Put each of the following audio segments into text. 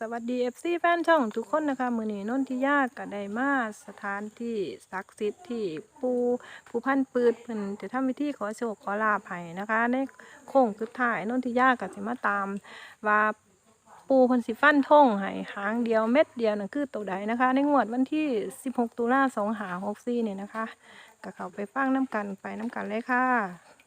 สวัสดี FC แฟนช่องทุกคนนะคะมือนี้นนทิยาก็ได้มาสถานที่ศักดิ์สิทธิ์ที่ปูผู้พันปืดเพิ่นจะทำพิธีขอโชคขอลาภให้นะคะ ในโค้งสุดท้ายนนทิยาก็สิมาตามว่าปูเพิ่นสิฟันท่งให้หางเดียวเม็ดเดียวนั่นคือตัวใดนะคะ ในงวดวันที่ 16 ตุลาคม2564เนี่ยนะคะก็เข้าไปฟังน้ำกันไปน้ำกันเลยค่ะ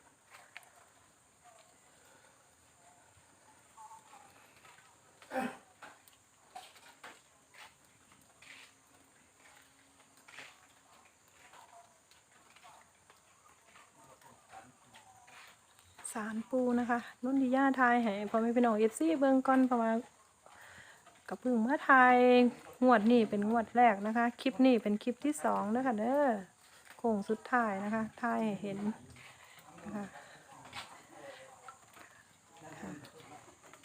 ารปูนะคะนุ่นดิยาทายให้พอไม่เป็นของเอฟซีเบิ่งก่อนประมาณกับพึ่งมาทายงวดนี้เป็นงวดแรกนะคะ คลิปนี้เป็นคลิปที่สองเด้อค่ะเด้อโค้งสุดท้ายนะคะทายให้เห็นนะคะ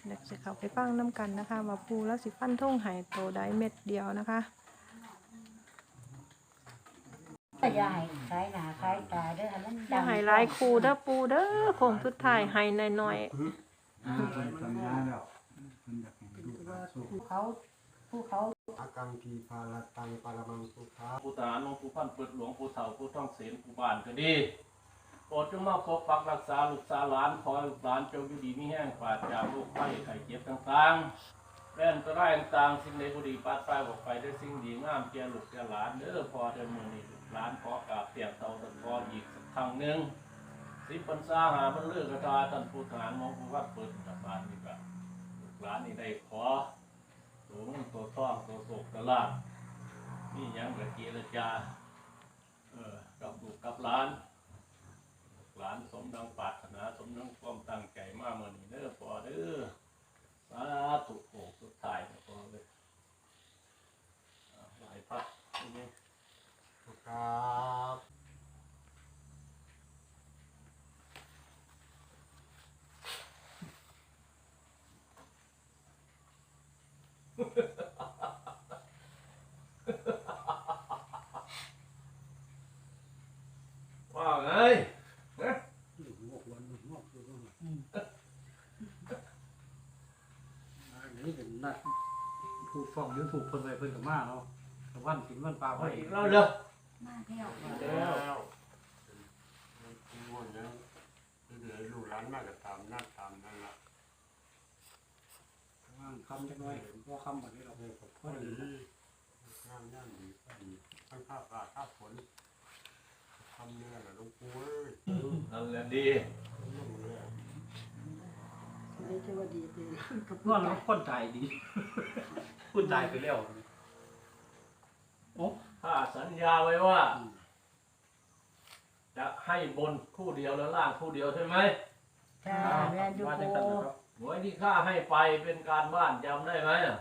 เด็กจะเข้าไปฟังน้ำกันนะคะว่าปูแล้วสิฟันท่งไห้โตได้เม็ดเดียวนะคะ ยายขายหนาขายตาเด้อมันอย่าให้หลายคูเด้อปูเด้อโค้งสุดท้ายให้หน่อยๆสัญญาแล้วมันอยากให้ลูกหลานสู้ภูเขาภูเขาอากังทีพาลตังปารมังสุขาผู้ทหารหลวงผู้พันเปิดหลวงผู้เฒ่าผู้ท่องเศีลผู้บ้านก็ดีโปรดจงมาปกปักรักษาลูกสาวหลานขอให้ลูกหลานจงอยู่ดีมีแห้งปราศจากโรคภัยไข้เจ็บต่างๆแล่นตะไร้ต่างๆสิ่งใดบุดีปัดไปออกไปได้สิ่งดีงามเกียรลูกเกียรหลานเด้อพอเดินมือนี้ ลูกหลานขอกราบเตียบเตาตะกออีกสักครั้งหนึ่งสิบปัญษาหามันเลือกกระตาตันผู้ทหารหลวงผู้พันเปิดจับบานนี่ก็ลูกหลานนี่ได้ขอตัวเงินตัวทองตัวโศกตะลาดนี่ยังกะเจรจาเออกับลูกกับหลานลูกหลานสมดังปรารถนาสมดังความตั้งใจมากเหมือนเด้อพอเด้อสาธุโอ้สุดท้ายนะพอเลยหลายพักนี่ ครับว่าไงนะอันนี้เป็นนัดพูดฟ้องยูทูบเพิ่นไปเพิ่นกับมาเนาะแต่วันกินวันปลาไปไว้อีกแล้วเด้อ มาเที่ยวแล้วง่วงยังเหลือลูกหลานมากก็ตามนัดตามนั่นละคำจักหน่อยพอคำแบบนี้เราเออก็พอดีงามย่างดีพอดีทั้งภาพปลาภาพฝนทำเนื้อละลูกปูเอ้ยนั่นแหละดีลูกเนื้อไม่ใช่ว่าดีดีกับนอนแล้วคนใจดีพูดใจไปแล้วโอ้ ถ้าสัญญาไว้ว่า จะให้บนคู่เดียวแล้วล่างคู่เดียวใช่ไหมจ้าแม่ยูว่าโกจังซั่นนะครับหวยที่ข้าให้ไปเป็นการบ้านจำได้ไหมอะ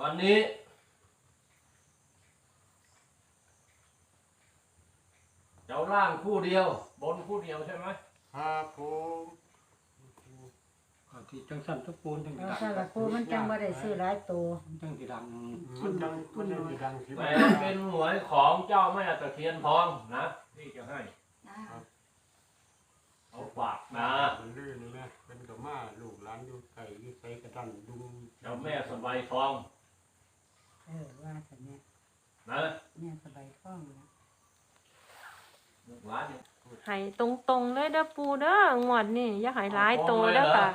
วันนี้ เจ้าล่างคู่เดียว บนคู่เดียวใช่ไหมครับผม ก็ที่จังซั่นทุกปูนจังสิเราดังสารปูมันจังบ่ได้ซื้อหลายตัวจังสิดังมันดังมันดังดังที่แต่บ้านเป็นหวยของเจ้าแม่ตะเคียนทองนะที่จะให้เอาฝากนะมันลื่นนี่นะเป็นกับมาลูกหลานอยู่ไก่อยู่ไสกระดันดุงเจ้าแม่สบายทองเออว่าแต่แม่นะแม่สบายท้องนะลูกหลานเนี่ย ให้ตรงๆเลยเด้อปูเด้องวดนี่อย่าให้หลายโตเด้อค่ะ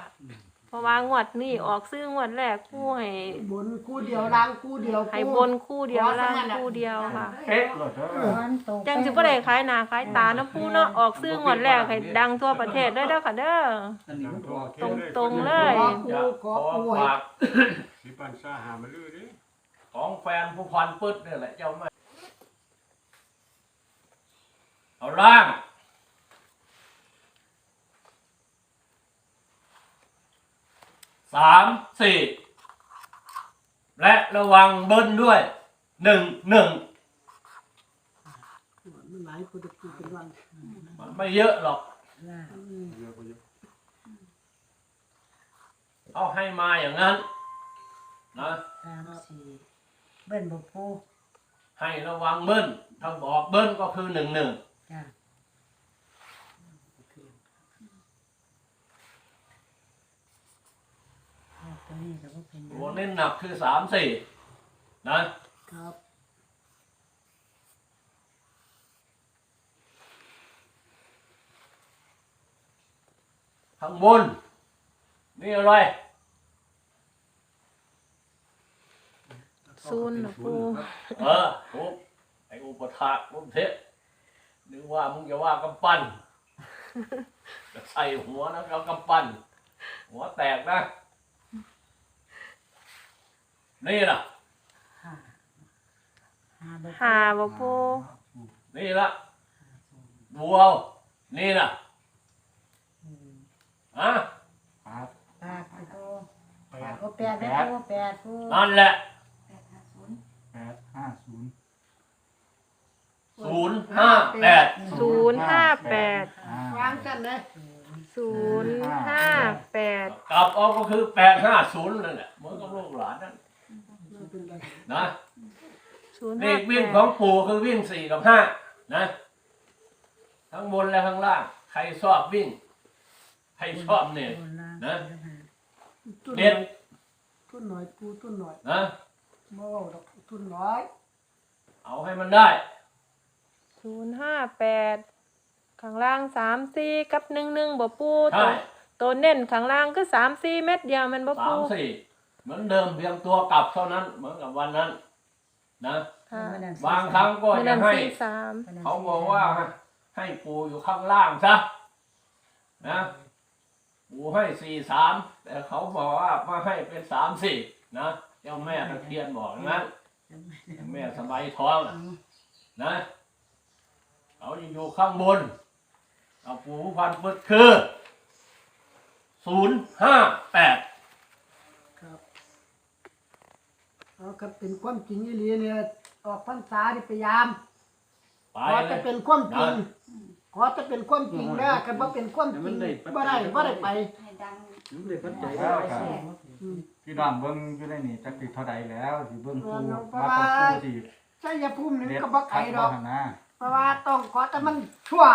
เพราะว่างวดนี่ออกซื้องวดแรกปูให้บนคู่เดียวล่างคู่เดียวให้บนคู่เดียวล่างคู่เดียวค่ะเอ๊ะหลอดเด้อมันตกจังสิบ่ได้ขายหน้าขายตานะปูเนาะออกซื้องวดแรกให้ดังทั่วประเทศได้เด้อค่ะเด้ออันนี้มันก็ตรงๆเลยจะขอฝากสิปันซาหามาลื่นดิของแฟนผู้พันปึ๊ดเนี่ยแหละเจ้าแม่เอาล่างามสี่และระวังเบิ้ลด้วยหนึ่งหนึ่งมันหลายคู่ตะกี้เป็นวันมันไม่เยอะหรอกล่าเยอะกว่าเยอะเอาให้มาอย่างนั้นนะสามสี่เบิ้นบ่ปูให้ระวังเบิ้ลถ้าบอกเบิ้ลก็คือหนึ่งหนึ่งจ้า นี่ก็บ่เป็นหยังตัวเน้นหนักคือสามสี่นะ ครับข้างบน นี่อะไร ศูนย์นะปูเออทุบไออุปถากมุมเทะนึกว่ามึงจะว่ากำปั้นจะใส่หัวนะเอากำปั้น หัวแตกนะ นี่ล่ะห้าห้าบ่หาบ่ปูนี่ละดูเอานี่น่ะอืมฮะครับแปดปูแปดโอ้แปดแม่ปูแปดปูนั่นแหละ แปดห้าศูนย์ศูนย์ห้าแปดศูนย์ห้าแปดวางกันเลยศูนย์ห้าแปดกลับออกก็คือแปดห้าศูนย์นั่นแหละเหมือนกับลูกหลานนั่น นะศูนย์เลห้าขแปวิ่งดของปู่คือวิ่งสี่กับห้านะทั้งบนและข้างล่าง ใครชอบวิ่ง ใครชอบเนี่ย นะเด็ดทุนหน่อยกูทุนหน่อยนะบ่เอาดอกทุนน้อย เอาให้มันได้ศูนย์ห้าแปดข้างล่างสามสี่กับหนึ่งหนึ่งบ่ปูใช่ตัวตัวเน้นข้างล่างก็สามสี่เม็ดเดียวแมันบ่สาปูมสี่ เหมือนเดิมเพียงตัวกลับเท่านั้น เหมือนกับวันนั้น นะค่ะบางครั้งก็เมื่อจะนั้นให้สี่สามเขาบอกว่าให้ปูอยู่ข้างล่างซะนะปูให้สี่สามแต่เขาบอกว่ามาให้เป็นสามสี่นะเจ้าแม่ตะเคียนบอกอย่างนั้นเจ้าแม่สบายท้องอะนะเขาจะอยู่ข้างบนเอาปูพันปึ๊ดคือศูนย์ห้าแปด ครับ เอาก็เป็นความจริงอีหลีเนี่ยออกพรรษานี่พยายาม ไปขอเลจะย เป็นความจริงนะขอจะเป็นความจริงเด้อคันบ่เป็นความจริงบ่ได้บ่ได้ไป ให้ดังมันเลยปัจจัยแล้วครับพี่น้องเบิ่งอยู่ในนี่จักสิเท่าใดแล้วสิเบิ่งปูมาขอปูสิชัยภูมินี่เด็ดก็บ่ไกลคักดบ่อกหั่นนะเพราะว่าต้องขอแต่มันชั่ว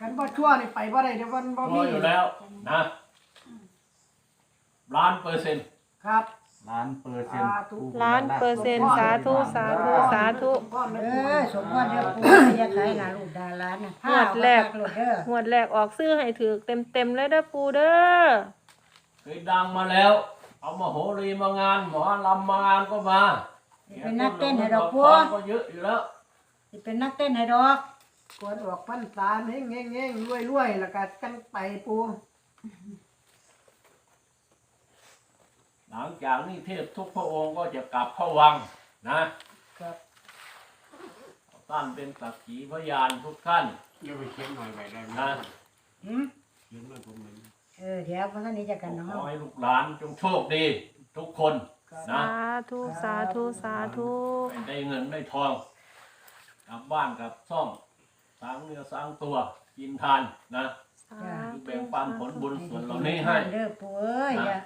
คันบ่ชั่วนี่ไปบ่ได้เดี๋ยวมันบ่รมีออยู่แล้วนะล้านเปอร์เซ็นต์ครับ ล้านเปอร์เซ็นต์สาธุปูล้านเปอร์เซ็นต์สาธุสาธุสาธุเออสมพรเด้อปูอย่าขายหลานลูกดาร้านน่ะงวดแรกห้าเอาคักโลดเด้องวดแรกออกซื้อให้ถือเต็มเต็มๆเลยเด้อปูเด้อเคยดังมาแล้ว เอามาโหรีมางาน หมอลำมางานก็มาเป็นนักเต้นให้ดอกปูก็เยอะอยู่แล้วสิเป็นนักเต้นให้ดอกก่อนออกพรรษาเฮงเฮงๆรวยๆแล้วก็จังไปปู หลังจากนี้เทพทุกพระองค์ก็จะกลับเข้าวังนะครับท่านเป็นสักขีพยานทุกท่านเดี๋ยวไปเขียนหน่อยไว้ได้ไหมนะหืมเขียนไว้ผมเหมือนเออเดี๋ยวพระท่านนี้จะกันขเนาะอให้ลูกหลานจงโชคดี ทุกคนสานะธุสาธุสาธุให้ได้เงินได้ทองกลับบ้านกลับซ่องสร้างเนื้อสร้างตัวกินทานนะสาธุแบ่งปันผลบุญส่วนเหล่านี้ให้เด้อปูเอ้ยอย่า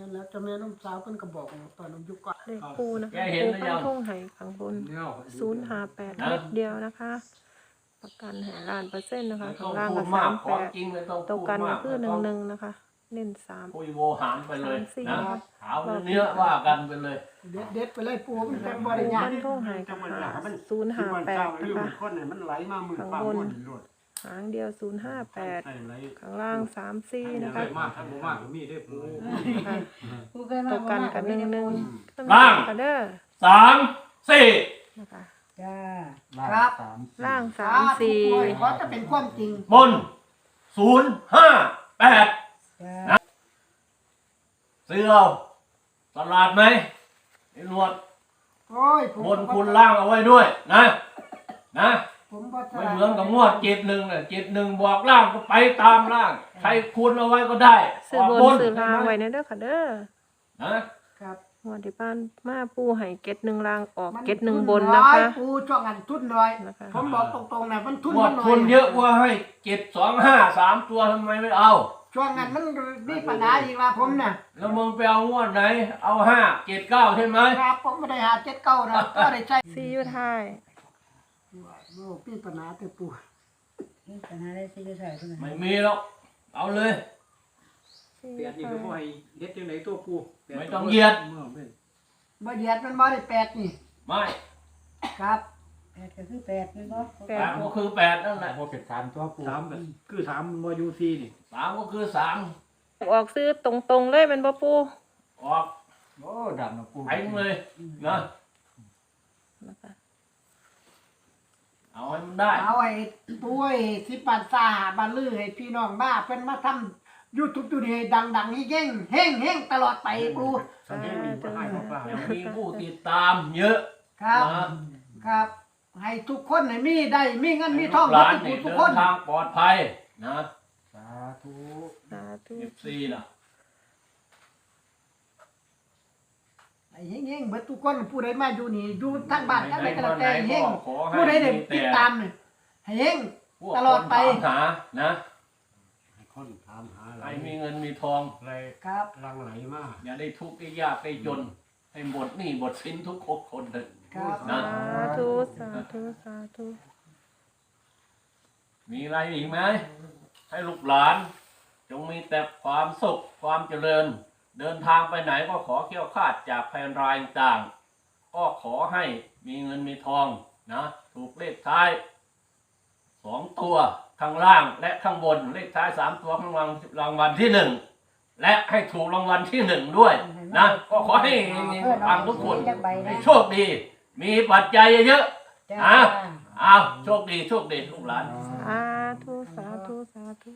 นั่นแหล้วเจ้าแม่น้องสาวเพิ่นก็บอกตอนอายุก่อนเลขปูนะคะแกเห็นปูหรือยัปั้นงทงไห้ข้างบนเนี่ยศูนย์ห้าแปดนะเม็ดเดียวนะคะ ประกันให้ล้านเปอร์เซ็นต์นะคะไม่ต้ข้าองงล่างพูก็ดสามามกขแปองดจริงไม่ต้องตัวพูดกันมาก็กคือหนึ่งหนึ่งนะคะ เน้นสาม คุยโวหารไปเลยสามสี่นะครับขาวเนื้อว่ากันไปเลย เด็ดเด็ดๆไปเลยปูมันจังบ่ปูได้ยากปั้นทงไห้กับหาศูนย์ห้าแปดลืนะมคะคนนี่มันไหลมามือข้างฟ้าบนมือรถ หางเดียวศูนย์ห้าแปดใส่ไหลข้างล่างสามสี่นะใครคะมากท่านบ่มากก็มีได้ปูค่ะปูเคยมาตัวกันกับหนึ่งหนึ่งล่างกันเด้อสามสี่นะคะจ้าครับสามล่างสาสามธุสี่ป่วยขอจะเป็นความจริงบนศูนย์ห้าแปดจ้าซื้อเอาตลาดไหมไอ้หนวดโอ้ยผมบนคุณล่างเอาไว้ด้วยนะ นะ ผมบ่ฉไม่ลาดเหมือนกับงวดเจ็ดหนึ่งเนี่ยเจ็ดหนึ่งบอกล่างก็ไปตามล่าง ใครคูณเอาไว้ก็ได้ซื้อออกบบนนซื้อลางไว้ในเด้อค่ะเด้อนะครับ งวดที่บ้านมาปูให้เก็ตหนึ่งลางออกมันเก็ตหนึ่งทุบนน้นะอยคะปูช่วงอันทุนน้อย นะคะ ผมบอกตรงๆนะมันทุนงวมัดนน้อยทุนเยอะกว่าให้เจ็ดสองห้าสามตัวทำไมไม่เอา ช่วงนั้นมันมีปัญหาอีกว่าผมน่ะแล้วมึงไปเอางวดไหน เอาห้าเจ็ดเก้าใช่ไหม ครับผมไม่ได้หาเจ็ดเก้านะก็ได้ใช้ ซีอยู่ท้ายโอ้มีปัญหาแต่ปูนี่ปัญหาได้สิอใส่เพิ่นไม่มีหรอกเอาเลยสี่แปดนี่ก็บ่ให้เฮ็ดจังไดตัวปูแปดไม่ต้องเหยียดบ่เหยียดมันบ่ได้แปดนี่ ไม่ครับแปดก็คือแปดนี่บ่แปสาดมก็คือแปดนั่นแหละพอเป็นสามตัวปูสามแบบคือสามมันบ่อยู่สี่นี่สามก็คือสามออกซื้อตรงๆเลยแมันบ่ปูออกโอ้ดำนะปูไปเลยนะนะคะ เอาให้มันได้ เอาไอ้ปุ้ยสิปันซาหาบันลือให้พี่น้องบ้าเพิ่นมาทำ YouTube อยู่นี่ดังๆเฮงๆเฮงๆตลอดไปปูสำเนียงนี่บ่ให้บ่ฟ้ายังมีผู้ติดตามเยอะครับนะครับ ให้ทุกคนให้มีได้มีเงินมีให้ทองลูกหหมลานดนี่ทุกเดิคนนทางปลอดภัยนะสาธุ สาธุ เอฟซีน่ะ ให้เฮงๆเบิดทุกคนผู้ใดมาอยู่นี่อยู่ทางบ้านทางใดก็แล้วแต่เฮงขอให้ผู้ใดได้มีติดแต่ตามนี่ให้เฮงพวกตลอดไปคนถามหานะให้คนถามหาอะไรให้มีเงินมีทองอะไรครับรังไหลมาอย่าได้ทุกข์ได้ยากได้จนให้หมดหนี้หมดสินทุกคนเลยครับนะสาธุสาธุสาธุมีอะไรอีกไหมให้ลูกหลาน จงมีแต่ความสุขความเจริญ เดินทางไปไหนก็ขอเขี้ยวคลาดจากภัยอันตรายต่างๆก็ขอให้มีเงินมีทองนะถูกเลขท้ายสองตัวข้างล่างและข้างบนเลขท้ายสามตัวข้างล่างรางวัลที่หนึ่งและให้ถูกรางวัลที่หนึ่งด้วยนะก็ขอให้ฟังทุกคนจักใบให้นะโชคดี มีปัจจัยเยอะจ้าๆอะเอาโชคดีโชคดีลูกหลานสาธุสาธุสาธุ